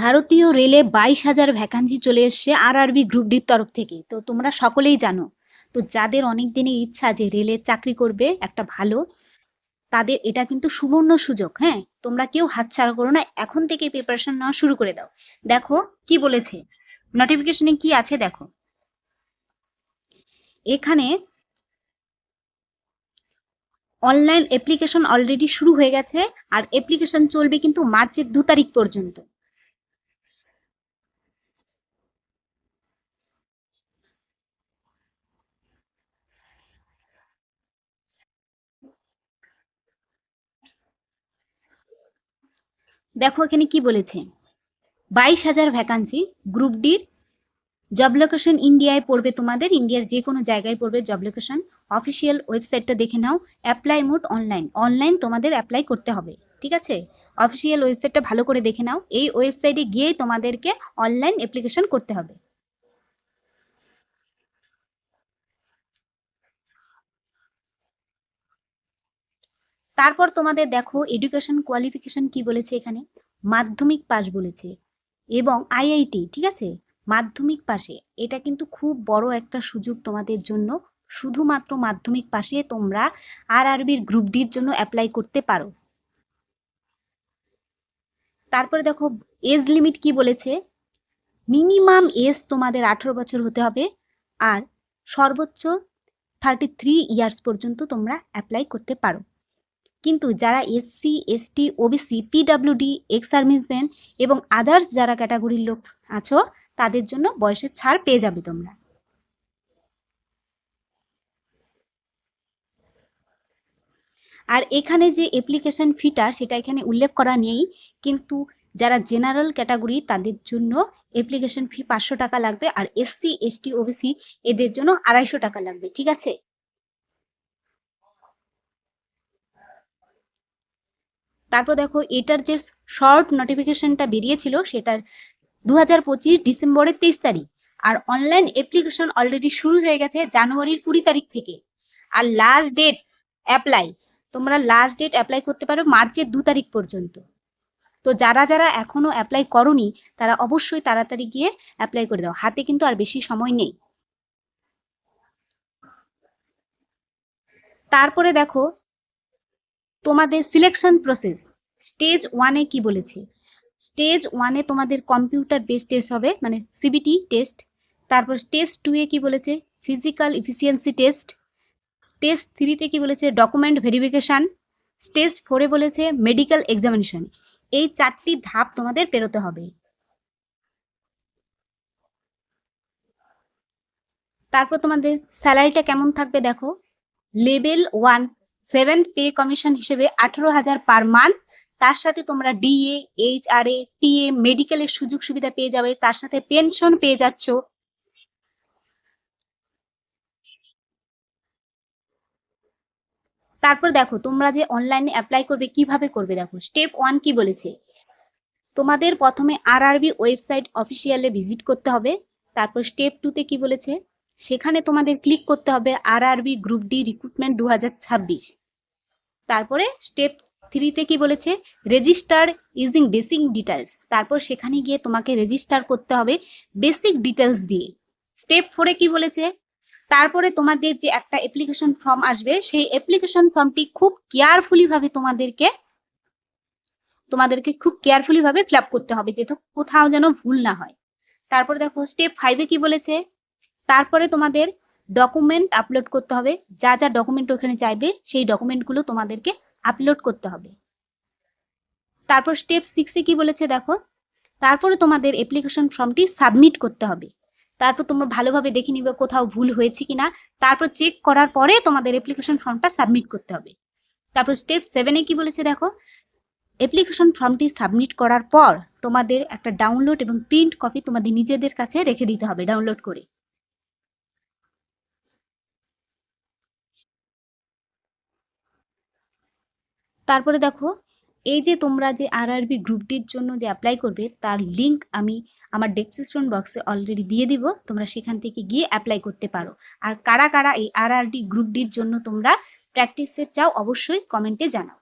ভারতীয় রেলে বাইশ হাজার ভ্যাকান্সি চলে এসছে আর আরবি গ্রুপ ডির তরফ থেকে। তো তোমরা সকলেই জানো, তো যাদের অনেক দিনের ইচ্ছা যে রেলে চাকরি করবে, একটা ভালো, তাদের এটা কিন্তু সুবর্ণ সুযোগ হ্যাঁ? তোমরা কেউ হাতছাড়া করো না, এখন থেকে প্রিপারেশন নেওয়া শুরু করে দাও। দেখো, কি বলেছে? নোটিফিকেশনে কি আছে দেখো? এখানে অনলাইন অ্যাপ্লিকেশন অলরেডি শুরু হয়ে গেছে, আর অ্যাপ্লিকেশন চলবে কিন্তু মার্চের দু তারিখ পর্যন্ত। দেখো এখানে কি বলেছে? বাইশ হাজার ভ্যাকান্সি গ্রুপ ডির জব লোকেশন ইন্ডিয়ায় পড়বে তোমাদের ইন্ডিয়ার যে কোনো জায়গায় পড়বে জব লোকেশন অফিসিয়াল ওয়েবসাইটটা দেখে নাও অ্যাপ্লাই মোড অনলাইন অনলাইন তোমাদের অ্যাপ্লাই করতে হবে, ঠিক আছে? অফিসিয়াল ওয়েবসাইটটা ভালো করে দেখে নাও, এই ওয়েবসাইটে গিয়েই তোমাদেরকে অনলাইন অ্যাপ্লিকেশন করতে হবে। তারপর তোমাদের দেখো এডুকেশন কোয়ালিফিকেশন কি বলেছে এখানে? মাধ্যমিক পাস বলেছে। এবং আইআইটি ঠিক আছে? মাধ্যমিক পাশে। এটা কিন্তু খুব বড় একটা সুযোগ তোমাদের জন্য। শুধুমাত্র মাধ্যমিক পাশে তোমরা আর আরবির গ্রুপ ডির জন্য অ্যাপ্লাই করতে পারো। তারপরে দেখো এজ লিমিট কি বলেছে? মিনিমাম এজ তোমাদের আঠেরো বছর হতে হবে। আর সর্বোচ্চ থার্টি থ্রি ইয়ার্স পর্যন্ত তোমরা অ্যাপ্লাই করতে পারো। কিন্তু যারা SC ST OBC PWD ex serviceman এবং আদার্স যারা ক্যাটাগরির লোক আছো, তাদের জন্য বয়সের ছাড় পেয়ে যাবে তোমরা। আর এখানে যে অ্যাপ্লিকেশন ফিটা সেটা এখানে উল্লেখ করা নেই, কিন্তু যারা জেনারেল ক্যাটাগরি তাদের জন্য অ্যাপ্লিকেশন ফি পাঁচশো টাকা লাগবে, আর এসসি এসটি ওবিসি এদের জন্য আড়াইশো টাকা লাগবে, ঠিক আছে? তারপর দেখো এটার যে শর্ট নোটিফিকেশনটা বেরিয়েছিল সেটার দু হাজার পঁচিশ ডিসেম্বরের তেইশ তারিখ। আর অনলাইন অ্যাপ্লিকেশন অলরেডি শুরু হয়ে গেছে জানুয়ারির কুড়ি তারিখ থেকে। আর লাস্ট ডেট অ্যাপ্লাই তোমরা লাস্ট ডেট অ্যাপ্লাই করতে পারো মার্চের দু তারিখ পর্যন্ত। তো যারা যারা এখনও অ্যাপ্লাই করনি, তারা অবশ্যই তাড়াতাড়ি গিয়ে অ্যাপ্লাই করে দাও। হাতে কিন্তু আর বেশি সময় নেই। তারপরে দেখো তোমাদের সিলেকশন প্রসেস স্টেজ ওয়ানে কি বলেছে? স্টেজ ওয়ানে তোমাদের কম্পিউটার বেস টেস্ট হবে মানে সিবিটি টেস্ট তারপর স্টেজ টু এ কি বলেছে? ফিজিক্যাল ইফিসিয়েন্সি টেস্ট টেস্ট থ্রিতে কি বলেছে? ডকুমেন্ট ভেরিফিকেশান স্টেজ ফোরে বলেছে মেডিকেল এক্সামিনেশন এই চারটি ধাপ তোমাদের পেরোতে হবে। তারপর তোমাদের স্যালারিটা কেমন থাকবে দেখো? Level one seven pay commission হিসেবে আঠারো হাজার পার মান্থ তার সাথে তোমরা DA H R A T TA মেডিকেলের সুযোগ সুবিধা পেয়ে যাবে। তার সাথে পেনশন পেয়ে যাচ্ছ। তারপর দেখো, তোমরা যে অনলাইনে অ্যাপ্লাই করবে, কীভাবে করবে দেখো। স্টেপ ওয়ান কি বলেছে? তোমাদের প্রথমে আর আরবি ওয়েবসাইট অফিসিয়ালে ভিজিট করতে হবে। তারপর স্টেপ টুতে কি বলেছে? সেখানে তোমাদের ক্লিক করতে হবে আর আরবি গ্রুপ ডি রিক্রুটমেন্ট দু হাজার ছাব্বিশ। তারপরে স্টেপ থ্রিতে কি বলেছে? রেজিস্টার ইউজিং বেসিক ডিটেলস তারপর সেখানে গিয়ে তোমাকে রেজিস্টার করতে হবে বেসিক ডিটেলস দিয়ে। স্টেপ ফোরে কি বলেছে? তারপরে তোমাদের যে একটা অ্যাপ্লিকেশন ফর্ম আসবে, সেই অ্যাপ্লিকেশন ফর্মটি খুব কেয়ারফুলি ভাবে তোমাদেরকে তোমাদেরকে খুব কেয়ারফুলি ভাবে ফিল করতে হবে যে কোথাও যেন ভুল না হয়। তারপরে দেখো স্টেপ ফাইভে কি বলেছে? তারপরে তোমাদের ডকুমেন্ট আপলোড করতে হবে। যা যা ডকুমেন্ট ওখানে চাইবে, সেই ডকুমেন্টগুলো তোমাদেরকে আপলোড করতে হবে। তারপর স্টেপ সিক্সে কি বলেছে দেখো? তারপরে তোমাদের অ্যাপ্লিকেশন ফর্মটি সাবমিট করতে হবে। তারপর তোমরা ভালোভাবে দেখে নিবে কোথাও ভুল হয়েছে কিনা। তারপর চেক করার পরে তোমাদের অ্যাপ্লিকেশন ফর্মটা সাবমিট করতে হবে। তারপর স্টেপ সেভেনে কি বলেছে দেখো? অ্যাপ্লিকেশন ফর্মটি সাবমিট করার পর তোমাদের একটা ডাউনলোড এবং প্রিন্ট কপি তোমাদের নিজেদের কাছে রেখে দিতে হবে ডাউনলোড করে। তারপরে দেখো, এই যে তোমরা যে আর আরবি গ্রুপটির জন্য যে অ্যাপ্লাই করবে, তার লিঙ্ক আমি আমার ডেসক্রিপশন বক্সে অলরেডি দিয়ে দিব, তোমরা সেখান থেকে গিয়ে অ্যাপ্লাই করতে পারো। আর কারা কারা এই আর গ্রুপটির জন্য তোমরা প্র্যাকটিসের চাও, অবশ্যই কমেন্টে জানাও।